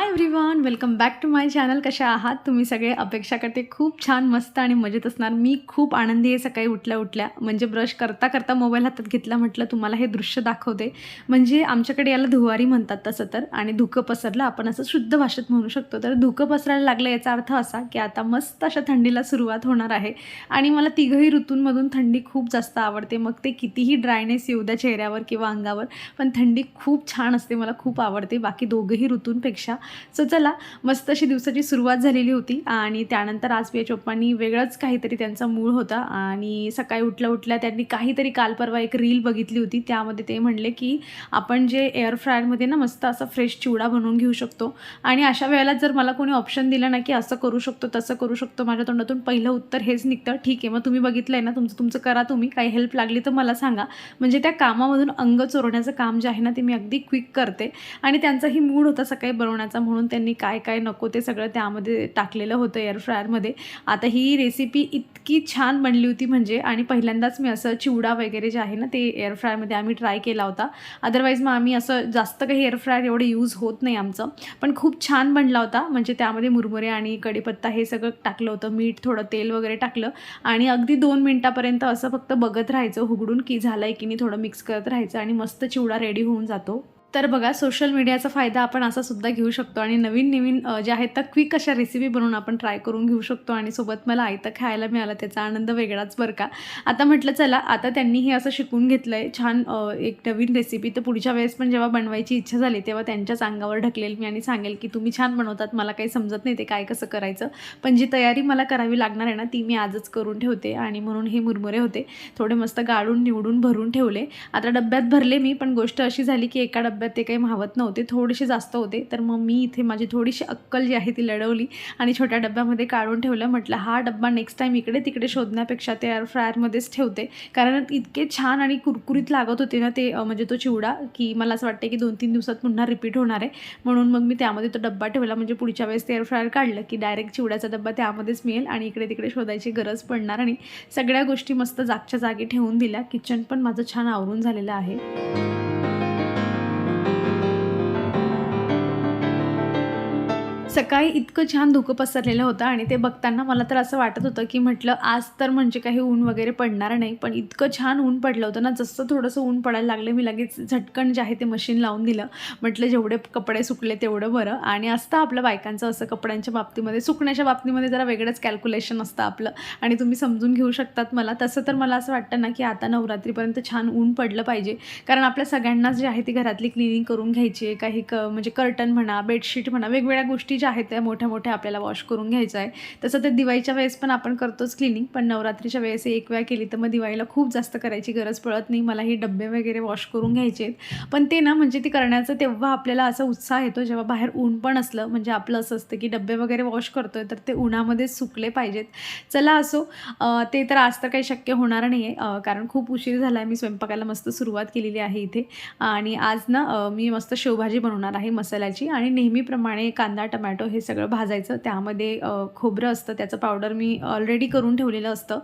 Hi everyone welcome back to my channel कशा आहात? तुम्ही सगळे? अपेक्षा करते खूप छान मस्त आणि मजेत असणार. मी खूप आनंदी आहे सकाळी उठल्या उठल्या. म्हणजे ब्रश करता करता मोबाईल हातात घेतला म्हटलं तुम्हाला हे दृश्य दाखवते. म्हणजे आमच्याकडे याला धुवारी म्हणतात तसं तर. आणि धुकं पसरलं आपण असं शुद्ध भाषेत म्हणू शकतो. तर धुकं पसरायला लागलं याचा अर्थ असा की आता मस्त अशा थंडीला सुरुवात होणार आहे. आणि मला तिघही ऋतूंमधून थंडी खूप जास्त आवडते. मग ते कितीही ड्रायनेस येऊ द्या चेहऱ्यावर किंवा अंगावर पण थंडी खूप छान असते मला खूप आवडते. बाकी दोघंही ऋतूंपेक्षा सो चला मस्त अशी दिवसाची सुरुवात झालेली होती आणि त्यानंतर आज पी चोप्पांनी वेगळंच काहीतरी त्यांचा मूळ होता आणि सकाळी उठल्या उठल्या त्यांनी काहीतरी काल परवा एक रील बघितली होती. त्यामध्ये ते म्हणले की आपण जे एअर फ्रायरमध्ये ना मस्त असा फ्रेश चिवडा बनवून घेऊ शकतो आणि अशा वेळेला जर मला कोणी ऑप्शन दिलं ना की असं करू शकतो तसं करू शकतो माझ्या तोंडातून पहिलं उत्तर हेच निघतं. ठीक आहे मग तुम्ही बघितलं आहे ना तुमचं तुमचं करा तुम्ही काही हेल्प लागली तर मला सांगा. म्हणजे त्या कामामधून अंग चोरण्याचं काम जे आहे ना ते मी अगदी क्विक करते आणि त्यांचाही मूड होता सकाळी बनवण्याचा. म्हणून त्यांनी काय काय नको ते सगळं त्यामध्ये टाकलेलं होतं एअर फ्रायरमध्ये आता ही रेसिपी इतकी छान बनली होती म्हणजे आणि पहिल्यांदाच मी असं चिवडा वगैरे जे आहे ना ते एअर फ्रायरमध्ये आम्ही ट्राय केला होता. अदरवाईज मग आम्ही असं जास्त काही एअर फ्रायर एवढं यूज होत नाही आमचं. पण खूप छान बनला होता. म्हणजे त्यामध्ये मुरमुरे आणि कढीपत्ता हे सगळं टाकलं होतं. मीठ थोडं तेल वगैरे टाकलं. आणि अगदी दोन मिनटापर्यंत असं फक्त बघत राहायचं उघडून की झालं आहे की नाही थोडं मिक्स करत राहायचं आणि मस्त चिवडा रेडी होऊन जातो. तर बघा सोशल मीडियाचा फायदा आपण असा सुद्धा घेऊ शकतो आणि नवीन नवीन ज्या आहेत त्या क्विक अशा रेसिपी बनवून आपण ट्राय करून घेऊ शकतो आणि सोबत मला आयतं खायला मिळालं त्याचा आनंद वेगळाच बरं का. आता म्हटलं चला आता त्यांनी हे असं शिकून घेतलं आहे छान एक नवीन रेसिपी तर पुढच्या वेळेस पण जेव्हा बनवायची इच्छा झाली तेव्हा त्यांच्याच अंगावर ढकलेल मी आणि सांगेल की तुम्ही छान बनवतात मला काही समजत नाही ते काय कसं करायचं. पण जी तयारी मला करावी लागणार आहे ना ती मी आजच करून ठेवते आणि म्हणून हे मुरमुरे होते. थोडे मस्त गाळून निवडून भरून ठेवले. आता डब्यात भरले मी पण गोष्ट अशी झाली की एका डब्यात ते काही मावत नव्हते थोडेसे जास्त होते. तर मग मी इथे माझी थोडीशी अक्कल जी आहे ती लढवली आणि छोट्या डब्यामध्ये काढून ठेवलं. म्हटलं हा डब्बा नेक्स्ट टाईम इकडे तिकडे शोधण्यापेक्षा ते एअर फ्रायरमध्येच ठेवते. कारण इतके छान आणि कुरकुरीत लागत होते ना ते म्हणजे तो चिवडा की मला असं वाटते की दोन तीन दिवसात पुन्हा रिपीट होणार आहे. म्हणून मग मी त्यामध्ये तो डब्बा ठेवला. म्हणजे पुढच्या वेळेस ते एअर फ्रायर काढलं की डायरेक्ट चिवड्याचा डब्बा त्यामध्येच मिळेल आणि इकडे तिकडे शोधायची गरज पडणार. आणि सगळ्या गोष्टी मस्त जागच्या जागी ठेवून दिल्या. किचन पण माझं छान आवरून झालेलं आहे. सकाळी इतकं छान धुकं पसरलेलं होतं आणि ते बघताना मला तर असं वाटत होतं की म्हटलं आज तर म्हणजे काही ऊन वगैरे पडणार नाही पण इतकं छान ऊन पडलं होतं ना जसं थोडंसं ऊन पडायला लागलं मी लगेच झटकन जे आहे ते मशीन लावून दिलं. म्हटलं जेवढे कपडे सुकले तेवढं बरं. आणि असतं आपल्या बायकांचं असं कपड्यांच्या बाबतीमध्ये सुकण्याच्या बाबतीमध्ये जरा वेगळंच कॅल्क्युलेशन असतं आपलं. आणि तुम्ही समजून घेऊ शकतात मला. तसं तर मला असं वाटतं ना की आता नवरात्रीपर्यंत छान ऊन पडलं पाहिजे. कारण आपल्या सगळ्यांनाच जे आहे ती घरातली क्लिनिंग करून घ्यायची आहे. काही क म्हणजे कर्टन म्हणा बेडशीट म्हणा वेगवेगळ्या गोष्टी ज्या आहेत त्या मोठ्या मोठ्या आपल्याला वॉश करून घ्यायचं आहे. तसं ते दिवाळीच्या वेळेस पण आपण करतोच क्लिनिंग पण नवरात्रीच्या वेळेस एक वेळा केली तर मग दिवाळीला खूप जास्त करायची गरज पडत नाही. मला ही डब्बे वगैरे वॉश करून घ्यायचे आहेत. पण ते ना म्हणजे ती करण्याचं तेव्हा आपल्याला असा उत्साह येतो जेव्हा बाहेर ऊन पण असलं म्हणजे आपलं असं असतं की डब्बे वगैरे वॉश करतोय तर ते उन्हामध्ये सुकले पाहिजेत. चला असो ते तर आज तर काही शक्य होणार नाही आहे कारण खूप उशीर झाला आहे मी स्वयंपाकाला मस्त सुरुवात केलेली आहे इथे. आणि आज ना मी मस्त शेवभाजी बनवणार आहे मसाल्याची आणि नेहमीप्रमाणे कांदा टमॅटो हे सगळं भाजायचं. त्यामध्ये खोबरं असतं त्याचं पावडर मी ऑलरेडी करून ठेवलेलं असतं.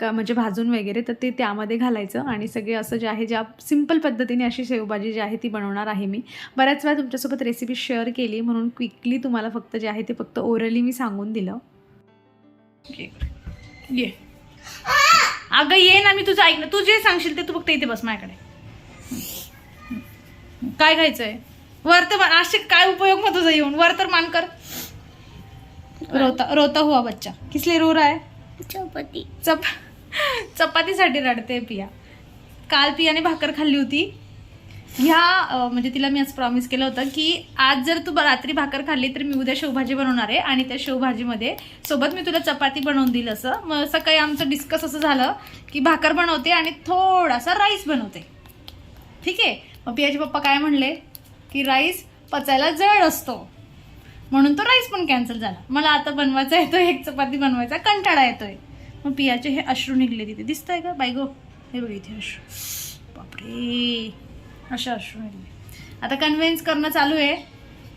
का म्हणजे भाजून वगैरे तर ते त्यामध्ये घालायचं आणि सगळे असं जे आहे ज्या सिंपल पद्धतीने अशी शेवभाजी जी आहे ती बनवणार आहे मी. बऱ्याच वेळा तुमच्यासोबत रेसिपी शेअर केली म्हणून क्विकली तुम्हाला फक्त जे आहे ते फक्त ओरली मी सांगून दिलं. ये अगं ये ना मी तुझं ऐकलं. तू जे सांगशील ते तू फक्त इथे बस माझ्याकडे. काय खायचंय? वर तर असे काय उपयोग मग तुझा येऊन? वर तर मान कर. रोता रोता हुआ बच्चा. किसले रो रहा है? चपाती. चप चपातीसाठी रडते पिया. काल पियाने भाकर खाल्ली होती. ह्या म्हणजे तिला मी आज प्रॉमिस केलं होतं की आज जर तू रात्री भाकर खाल्ली तर मी उद्या शेवभाजी बनवणार आहे आणि त्या शेवभाजीमध्ये सोबत मी तुला चपाती बनवून दिल असं. मग सकाळी आमचं डिस्कस असं झालं की भाकर बनवते आणि थोडासा राईस बनवते. ठीक आहे? मग पियाचे पप्पा काय म्हणले? की राईस पचायला जड असतो. म्हणून तो राईस पण कॅन्सल झाला. मला आता बनवायचा येतोय एक चपाती बनवायचा कंटाळा येतोय. मग पियाचे हे अश्रू निघले तिथे. दिसतंय का? बाय गो हे बघ इथे अश्रू. बापरे अशा अश्रू निघले. आता कन्व्हिन्स करणं चालू आहे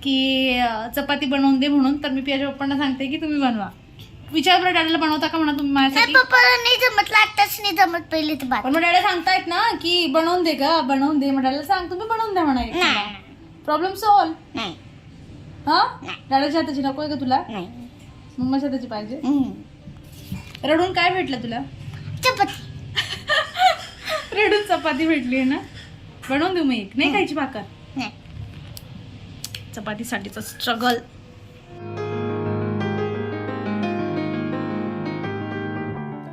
की चपाती बनवून दे म्हणून तर मी पियाच्या पप्पांना सांगते की तुम्ही बनवा. विचार बरं डॅडीला बनवता का म्हणा तुम्ही माझ्यासाठी? पप्पाला नाही जमत आताच नाही जमत पहिले तर बात. पण मग डॅडा सांगतायत ना की बनवून दे का बनवून दे. मग डॅडीला सांग तुम्ही बनवून द्या म्हणा नाही प्रॉब्लेम सॉल्व नाही हा दादाच्या हाताची नको आहे का तुला नाही मम्माच्या हाताची पाहिजे हम्म. रडून काय भेटलं तुला चपाती रडून चपाती भेटली आहे ना बनवून देऊ मी एक नाही खायची भाकर नाही चपातीसाठीचं स्ट्रगल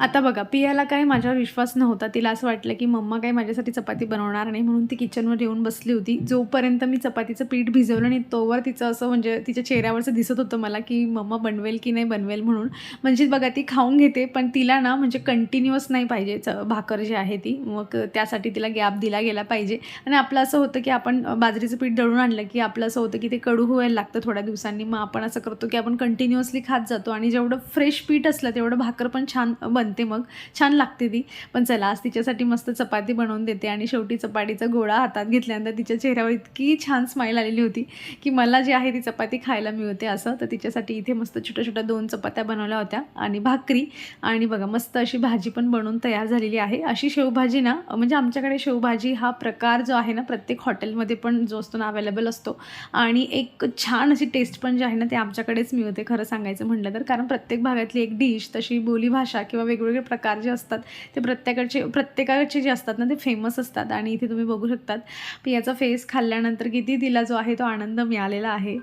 आता बघा पियाला काय माझ्यावर विश्वास नव्हता. तिला असं वाटलं की मम्मा काही माझ्यासाठी चपाती बनवणार नाही म्हणून ती किचनवर येऊन बसली होती. जोपर्यंत मी चपातीचं पीठ भिजवलं आणि तोवर तिचं असं म्हणजे तिच्या चेहऱ्यावरचं दिसत होतं मला की मम्मा बनवेल की नाही बनवेल म्हणून. म्हणजे बघा ती खाऊन घेते पण तिला ना म्हणजे कंटिन्युअस नाही पाहिजे. च भाकर जी आहे ती मग त्यासाठी तिला गॅप दिला गेला पाहिजे. आणि आपलं असं होतं की आपण बाजरीचं पीठ दळून आणलं की आपलं असं होतं की ते कडू व्हायला लागतं थोड्या दिवसांनी. मग आपण असं करतो की आपण कंटिन्युअसली खात जातो. आणि जेवढं फ्रेश पीठ असलं तेवढं भाकर पण छान बनतं. मग. छान लागते ती. पण चला आज तिच्यासाठी मस्त चपाती बनवून देते आणि शेवटी चपातीचा गोळा हातात घेतल्यानंतर तिच्या चेहऱ्यावर इतकी छान स्माईल आलेली होती की मला जी आहे ती चपाती खायला मिळते असं. तर तिच्यासाठी इथे मस्त छोट्या छोट्या दोन चपात्या बनवल्या होत्या आणि भाकरी. आणि बघा मस्त अशी भाजी पण बनवून तयार झालेली आहे. अशी शेवभाजी ना म्हणजे आमच्याकडे शेवभाजी हा प्रकार जो आहे ना प्रत्येक हॉटेलमध्ये पण जो असतो ना अवेलेबल असतो. आणि एक छान अशी टेस्ट पण जी आहे ना ते आमच्याकडेच मिळते खरं सांगायचं म्हटलं तर. कारण प्रत्येक भागातली एक डिश तशी बोलीभाषा किंवा वेगवेगळे प्रकार जे असतात ते प्रत्येकाचे प्रत्येकाचे जे असतात ना ते फेमस असतात. आणि इथे तुम्ही बघू शकतात पियाचा फेस खाल्ल्यानंतर किती तिला जो आहे तो आनंद मिळालेला आहे.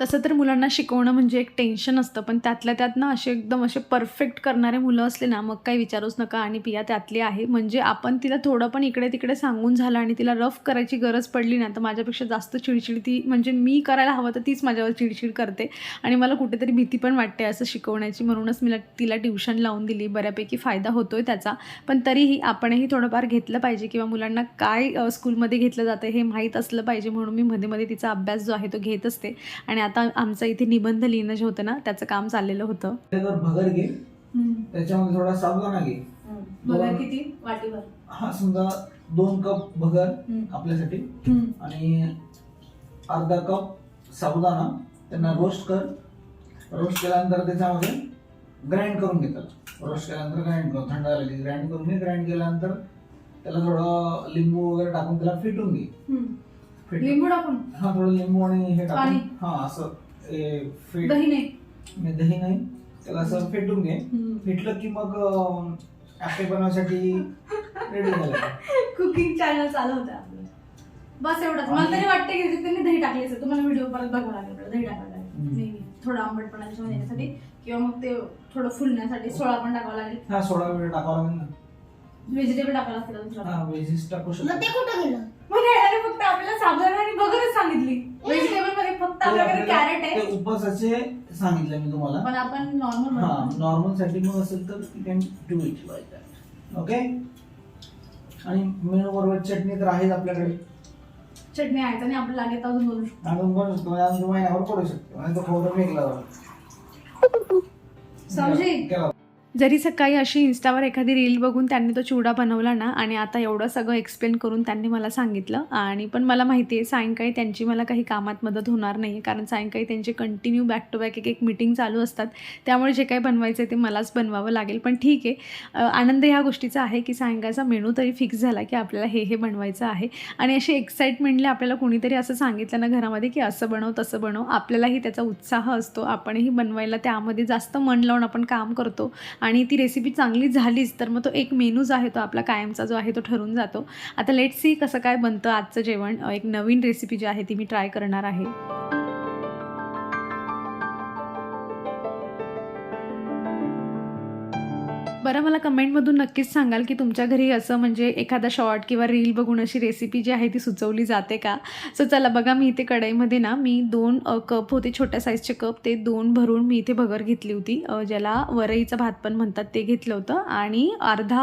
तसं तर मुलांना शिकवणं म्हणजे एक टेन्शन असतं पण त्यातल्या त्यात ना असे एकदम असे परफेक्ट करणारे मुलं असले ना मग काही विचारूच नका. आणि पिया त्यातली आहे. म्हणजे आपण तिला थोडं पण इकडे तिकडे सांगून झालं आणि तिला रफ करायची गरज पडली ना तर माझ्यापेक्षा जास्त चिडचिड ती म्हणजे मी करायला हवं तर तीच माझ्यावर चिडचिड करते. आणि मला कुठेतरी भीती पण वाटते असं शिकवण्याची. म्हणूनच मी तिला ट्युशन लावून दिली. बऱ्यापैकी फायदा होतोय त्याचा. पण तरीही आपणही थोडंफार घेतलं पाहिजे किंवा मुलांना काय स्कूलमध्ये घेतलं जातं हे माहीत असलं पाहिजे. म्हणून मी मध्ये मध्ये तिचा अभ्यास जो आहे तो घेत असते. आणि आता आमचं इथे निबंध लिहिणं जे होतं ना त्याचं काम चाललेलं होतं. भगर घे. त्याच्यामध्ये थोडा साबुदाणा घे. बघा किती? वाटीवर. हा समजा दोन कप भगर आपल्यासाठी. आणि अर्धा कप साबुदाणा. त्यांना रोस्ट कर. रोस्ट केल्यानंतर त्याच्यामध्ये ग्राइंड करून घेतात रोस्ट केल्यानंतर ग्राइंड करून थंड झालं की ग्राइंड करून घे. ग्राइंड केल्यानंतर त्याला थोडं लिंबू वगैरे टाकून त्याला फिटून घे. लिंबू टाकून? हा थोडं लिंबू आणि हे टाकून. पाणी. हा असं फिट. दही नाही. नाही, दही नाही. त्याला असं फेटून घे. फेटलं की मग ॲपे बनवण्यासाठी रेडी झालं. कुकिंग चॅनल चालू होतं आपलं. बस एवढंच. मला तरी वाटतं की त्यांनी दही टाकली असेल. तुम्हाला व्हिडिओ परत बघावं लागेल दही टाकायला लागेल. हम्म. थोडं आंबटपणा त्याच्यामध्ये येण्यासाठी किंवा मग ते थोडं फुलण्यासाठी सोळा पण टाकावं लागेल. हा सोडा वेळ टाकावा लागेल ना. व्हेजिटेबल टाकावं लागतील दुसरा? हा व्हेजीस टाकू मग शकतो ते कुठं गेलं? मग डॅडाने फक्त आपल्याला साबुदाणा आणि बगरच सांगितली. व्हेजिटेबलमध्ये फक्त ते आपल्याकडे आपल्याला- कॅरेट आहे. ते उपवासाचे सांगितलं मी तुम्हाला. पण आपण नॉर्मल हा नॉर्मलसाठी मग असेल तर you can do it like that okay आणि मेनू बरोबर चटणी तर आहेच आपल्याकडे. चटणी आहे आणि आपल्याला लागेल तर अजून बोलू शकतो. अजून बनवू शकतो. म्हणजे अजून महिन्यावर करू शकतो. आणि तो खोबरं वेगळा समजे केला. जरी सकाळी अशी इन्स्टावर एखादी रील बघून त्यांनी तो चिवडा बनवला ना आणि आता एवढं सगळं एक्सप्लेन करून त्यांनी मला सांगितलं आणि पण मला माहिती आहे सायंकाळी त्यांची मला काही कामात मदत होणार नाही कारण सायंकाळी त्यांचे कंटिन्यू बॅक टू बॅक एक एक मिटिंग चालू असतात. त्यामुळे जे काही बनवायचं आहे ते मलाच बनवावं लागेल. पण ठीक आहे आनंद ह्या गोष्टीचा आहे की सायंकाळचा मेनू तरी फिक्स झाला की आपल्याला हे हे बनवायचं आहे. आणि अशी एक्साइटमेंटली आपल्याला कोणीतरी असं सांगितलं ना घरामध्ये की असं बनव तसं बनव आपल्यालाही त्याचा उत्साह असतो. आपणही बनवायला त्यामध्ये जास्त मन लावून आपण काम करतो. आणि ती रेसिपी चांगली झालीच तर मग तो एक मेनू जो आहे तो आपला कायमचा जो आहे तो ठरून जातो. आता लेट सी कसं काय बनतं आजचं जेवण. एक नवीन रेसिपी जी आहे ती मी ट्राय करणार आहे. बरं मला कमेंटमधून नक्कीच सांगाल की तुमच्या घरी असं म्हणजे एखादा शॉर्ट किंवा रील बघून अशी रेसिपी जी आहे ती सुचवली जाते का? सो चला बघा मी इथे कढईमध्ये ना मी दोन कप होते छोट्या साईजचे कप ते दोन भरून मी इथे भगर घेतली होती. ज्याला वरईचा भात पण म्हणतात ते घेतलं होतं. आणि अर्धा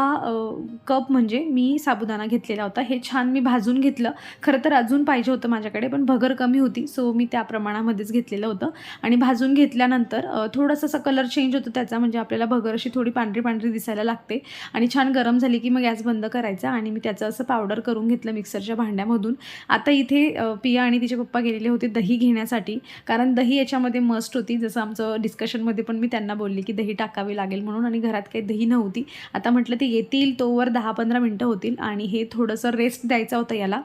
कप म्हणजे मी साबुदाणा घेतलेला होता. हे छान मी भाजून घेतलं. खरं तर अजून पाहिजे होतं माझ्याकडे पण भगर कमी होती सो मी त्या प्रमाणामध्येच घेतलेलं होतं. आणि भाजून घेतल्यानंतर थोडासा असा कलर चेंज होतो त्याचा म्हणजे आपल्याला भगर अशी थोडी पांढरी पांढरी दिसायला लागते. आणि छान गरम झाली की मग गॅस बंद करायचा आणि मी त्याचं असं पावडर करून घेतलं मिक्सरच्या भांड्यामधून. आता इथे पिया आणि तिचे पप्पा गेलेले होते दही घेण्यासाठी. कारण दही याच्यामध्ये मस्ट होती. जसं आमचं डिस्कशनमध्ये पण मी त्यांना बोलली की दही टाकावी लागेल म्हणून आणि घरात काही दही नव्हती. आता म्हटलं ते येतील तोवर दहा पंधरा मिनटं होतील आणि हे थोडंसं रेस्ट द्यायचं होतं याला.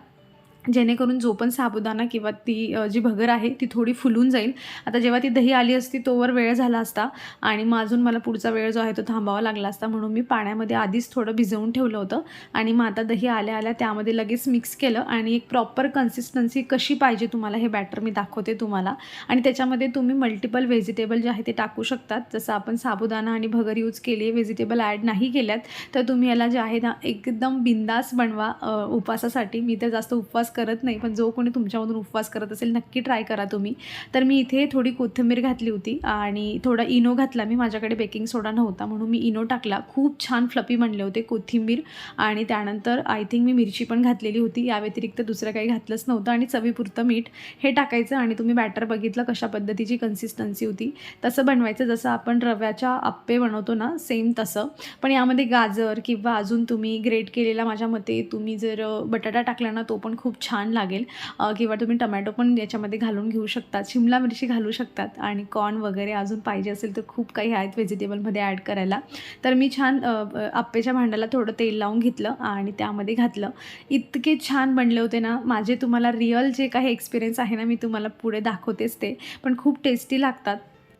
जेणेकरून जो पण साबुदाणा किंवा ती जी भगर आहे ती थोडी फुलून जाईल. आता जेव्हा ती दही आली असती तोवर वेळ झाला असता आणि मग अजून मला पुढचा वेळ जो आहे तो थांबावा लागला असता. म्हणून मी पाण्यामध्ये आधीच थोडं भिजवून ठेवलं होतं आणि मग आता दही आल्या आल्या त्यामध्ये लगेच मिक्स केलं आणि एक प्रॉपर कन्सिस्टन्सी कशी पाहिजे तुम्हाला हे बॅटर मी दाखवते तुम्हाला. आणि त्याच्यामध्ये तुम्ही मल्टिपल व्हेजिटेबल जे आहे ते टाकू शकतात. जसं आपण साबुदाणा आणि भगर यूज केली आहे व्हेजिटेबल ॲड नाही केल्यात तर तुम्ही याला जे आहे ना एकदम बिंदास बनवा उपवासासाठी. मी तर जास्त उपवास करत नाही पण जो कोणी तुमच्यामधून उपवास करत असेल नक्की ट्राय करा तुम्ही. तर मी इथे थोडी कोथिंबीर घातली होती आणि थोडा इनो घातला. मी माझ्याकडे बेकिंग सोडा नव्हता म्हणून मी इनो टाकला. खूप छान फ्लपी म्हणले होते कोथिंबीर आणि त्यानंतर आय थिंक मी मिरची पण घातलेली होती. या व्यतिरिक्त दुसरं काही घातलंच नव्हतं आणि चवीपुरतं मीठ हे टाकायचं आणि तुम्ही बॅटर बघितलं कशा पद्धतीची कन्सिस्टन्सी होती. तसं बनवायचं जसं आपण रव्याच्या आप्पे बनवतो ना सेम तसं. पण यामध्ये गाजर किंवा अजून तुम्ही ग्रेट केलेला माझ्या मते तुम्ही जर बटाटा टाकला ना तो पण खूप छान लागेल. किंवा तुम्ही टमॅटो पण याच्यामध्ये घालून घेऊ शकतात शिमला मिरची घालू शकतात आणि कॉर्न वगैरे अजून पाहिजे असेल तर खूप काही आहेत व्हेजिटेबलमध्ये ॲड करायला. तर मी छान आप्पेच्या भांड्याला थोडं तेल लावून घेतलं आणि त्यामध्ये घातलं. इतके छान बनले होते ना माझे तुम्हाला रिअल जे काही एक्सपिरियन्स आहे ना मी तुम्हाला पुढे दाखवतेच ते. पण खूप टेस्टी लागतात.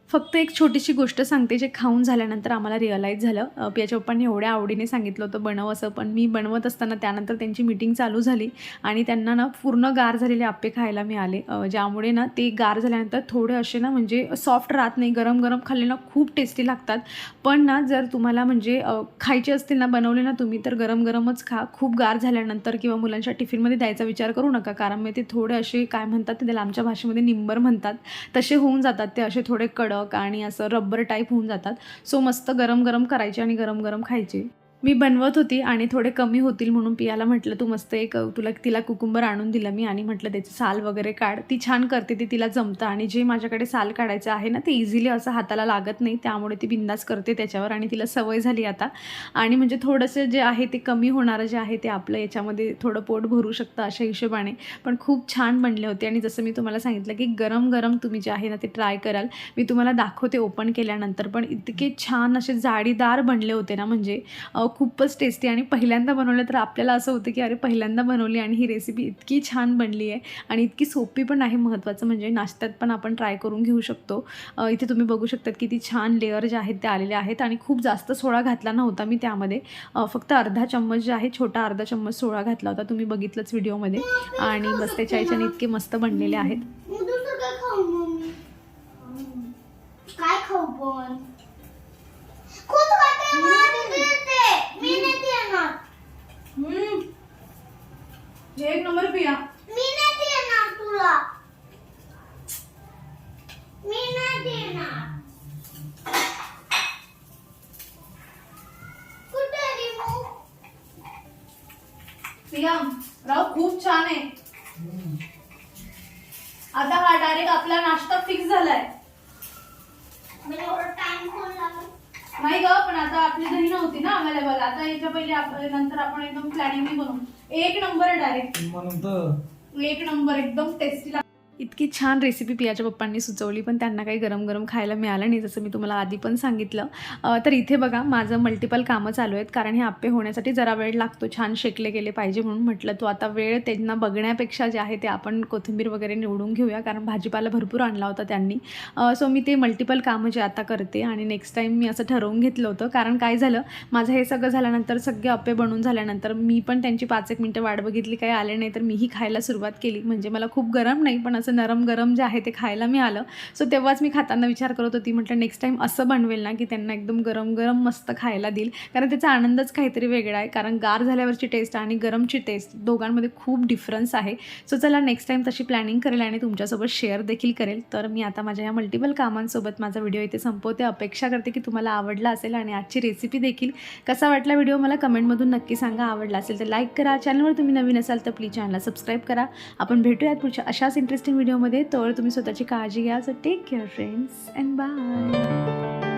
फक्त एक छोटीशी गोष्ट सांगते जे खाऊन झाल्यानंतर आम्हाला रिअलाईज झालं. अ, पियाच्या पप्पांनी एवढ्या आवडीने सांगितलं होतं बनव असं. पण मी बनवत असताना त्यानंतर त्यांची मीटिंग चालू झाली आणि त्यांना ना पूर्ण गार झालेले आप्पे खायला मिळाले. ज्यामुळे ना ते गार झाल्यानंतर थोडे असे ना म्हणजे सॉफ्ट राहत नाही गरम गरम खाल्ले ना खूप टेस्टी लागतात. पण ना जर तुम्हाला म्हणजे खायचे असतील ना बनवले ना तुम्ही तर गरम गरमच खा. खूप गार झाल्यानंतर किंवा मुलांच्या टिफिनमध्ये द्यायचा विचार करू नका कारण मग ते थोडे असे काय म्हणतात ते त्याला आमच्या भाषेमध्ये निंबर म्हणतात. तसे होऊन जातात ते असे थोडे कडक आणि असं रब्बर टाईप होऊन जातात. सो मस्त गरम गरम करायचे आणि गरम गरम खायचे. मी बनवत होती आणि थोडे कमी होतील म्हणून पियाला म्हटलं तू मस्त एक तुला तिला कुकुंबर आणून दिलं मी आणि म्हटलं त्याचे साल वगैरे काढ. ती छान करते ती तिला जमतं आणि जे माझ्याकडे साल काढायचं आहे ना ते इझिली असं हाताला लागत नाही त्यामुळे ती बिंदास करते त्याच्यावर आणि तिला सवय झाली आता. आणि म्हणजे थोडंसं जे आहे ते कमी होणारं जे आहे ते आपलं याच्यामध्ये थोडं पोट भरू शकतं अशा हिशोबाने. पण खूप छान बनले होते आणि जसं मी तुम्हाला सांगितलं की गरम गरम तुम्ही जे आहे ना ते ट्राय कराल. मी तुम्हाला दाखवते ओपन केल्यानंतर पण इतके छान असे जाळीदार बनले होते ना म्हणजे खूपच टेस्टी आणि पहिल्यांदा बनवलं तर आपल्याला असं होतं की अरे पहिल्यांदा बनवली आणि ही रेसिपी इतकी छान बनली आहे आणि इतकी सोपी पण आहे महत्त्वाचं. म्हणजे नाश्त्यात पण आपण ट्राय करून घेऊ शकतो. इथे तुम्ही बघू शकतात किती छान लेअर जे आहेत ते आलेले आहेत आणि खूप जास्त सोडा घातला नव्हता मी त्यामध्ये. फक्त अर्धा चम्मच जे आहे छोटा अर्धा चम्मच सोडा घातला होता तुम्ही बघितलंच व्हिडिओमध्ये. आणि बस त्याच्या याच्याने इतके मस्त बनलेले आहेत. काय खाऊ पण खूप वाटते मला देते मी नाही देणार एक नंबर पिया मी नाही देणार तुला मी नाही देणार कुठे रिमूव्ह पिया राव खूप छान आहे आता हा डायरेक्ट आपला नाश्ता फिक्स झालाय म्हणजे एवढा टाइम कोण लागला पण आता आपली दही नव्हती ना अवेलेबल आता याच्या पहिले आप- नंतर आपण एकदम प्लॅनिंग बनवू. एक नंबर डायरेक्ट म्हणून तर एक नंबर एकदम टेस्टी इतकी छान रेसिपी पियाच्या पप्पांनी सुचवली पण त्यांना काही गरम गरम खायला मिळालं नाही जसं मी तुम्हाला आधी पण सांगितलं. तर इथे बघा माझं मल्टिपल कामं चालू आहेत कारण हे आप्पे होण्यासाठी जरा वेळ लागतो छान शेकले गेले पाहिजे म्हणून म्हटलं तो आता वेळ त्यांना बघण्यापेक्षा जे आहे ते आपण कोथिंबीर वगैरे निवडून घेऊया कारण भाजीपाला भरपूर आणला होता त्यांनी. सो मी ते मल्टिपल कामं जे आता करते आणि नेक्स्ट टाईम मी असं ठरवून घेतलं होतं कारण काय झालं माझं हे सगळं झाल्यानंतर सगळे अप्पे बनवून झाल्यानंतर मी पण त्यांची पाच एक मिनटं वाट बघितली काही आले नाही तर मीही खायला सुरुवात केली. म्हणजे मला खूप गरम नाही पण असं असं नरम गरम जे आहे ते खायला मिळालं. सो तेव्हाच मी खाताना विचार करत होती. म्हटलं नेक्स्ट टाईम असं बनवेल ना की त्यांना एकदम गरम गरम मस्त खायला देईल. कारण त्याचा आनंदच काहीतरी वेगळा आहे. कारण गार झाल्यावरची टेस्ट आणि गरमची टेस्ट दोघांमध्ये खूप डिफरन्स आहे. सो चला नेक्स्ट टाईम तशी प्लॅनिंग करेल आणि तुमच्यासोबत शेअर देखील करेल. तर मी आता माझ्या या मल्टिपल कामांसोबत माझा व्हिडिओ इथे संपवते. अपेक्षा करते की तुम्हाला आवडला असेल आणि आजची रेसिपी देखील कसा वाटला व्हिडिओ मला कमेंटमधून नक्की सांगा. आवडला असेल तर लाईक करा. चॅनलवर तुम्ही नवीन असाल तर प्लीज चॅनलला सबस्क्राईब करा. आपण भेटूयात पुढच्या अशाच इंटरेस्टिंग व्हिडिओमध्ये तर तुम्ही स्वतःची काळजी घ्या. So take care friends and bye